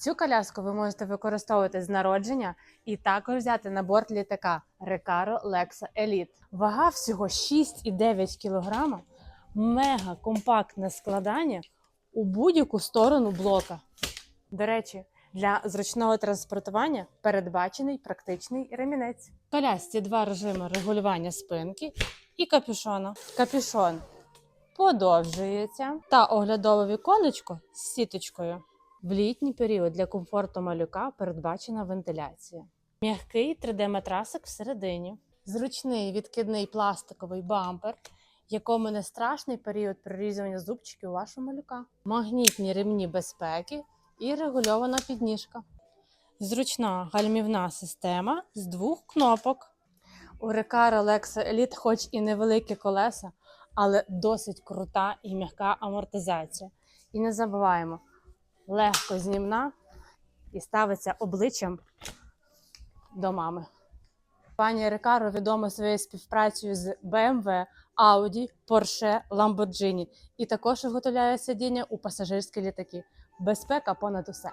Цю коляску ви можете використовувати з народження і також взяти на борт літака Recaro Lexa Elite. Вага всього 6,9 кг, мега компактне складання у будь-яку сторону блока. До речі, для зручного транспортування передбачений практичний ремінець. В колясці два режими регулювання спинки і капюшона. Капюшон подовжується та оглядове віконечко з сіточкою. В літній період для комфорту малюка передбачена вентиляція. М'який 3D-матрасик всередині, зручний відкидний пластиковий бампер, якому не страшний період прорізування зубчиків вашого малюка, магнітні ремні безпеки і регульована підніжка. Зручна гальмівна система з двох кнопок. У Recaro Lexa Elite хоч і невеликі колеса, але досить крута і м'яка амортизація. І не забуваємо, легко знімна і ставиться обличчям до мами. Пані Рекаро відома своєю співпрацею з BMW, Audi, Porsche, Lamborghini і також виготовляє сидіння у пасажирські літаки. Безпека понад усе.